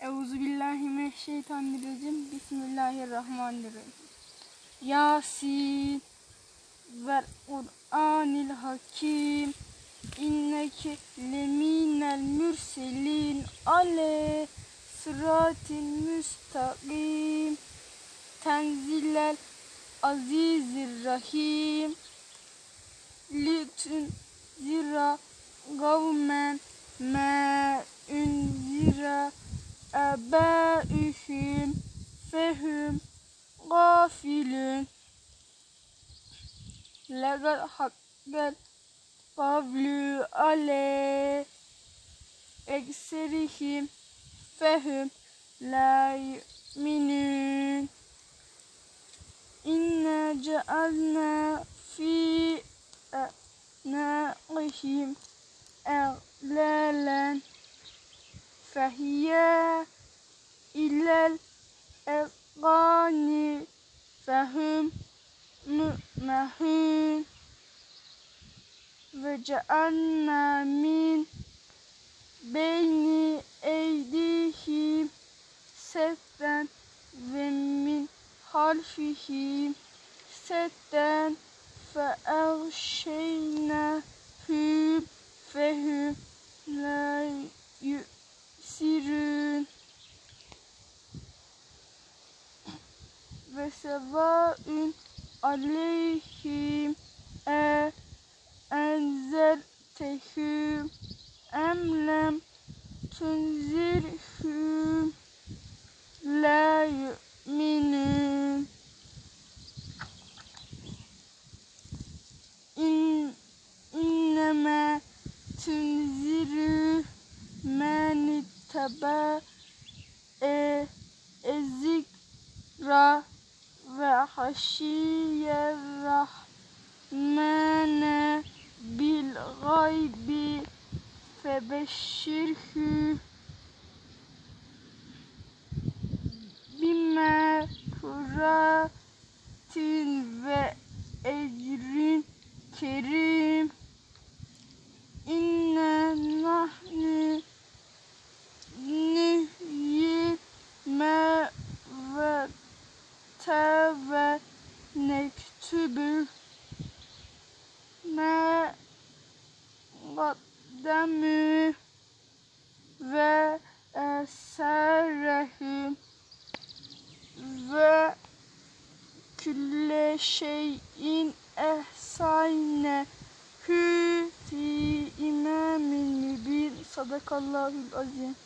Euzubillahimineşşeytanirracim. Bismillahirrahmanirrahim. Yasin ve Kur'anil Hakim. İnneke leminel mürselin ale sıratin müstakim. Tenzilel azizir rahim. Litün zira kavmen ma unzira abaihim fehum gafilun legal hakkel kavlu ale. Ekserihim fehum la yu'minun inna cealna fehiye illel egani fehum mümehun ve cealna min beyni eydihim setten ve min halfihim setten ve sevaün aleyhim e enzeltehüm emlem tunzirhüm la yu'minun İn, inneme tunzirü men ittebe e ezikra haşiye rahmene bil gaybi febeşşirhü bime kuratin ve ecrin kerim. Nektübü me gaddemü ve eserrehüm ve külle şeyin ehsayne hü fi imamin mübin sadakallahul azim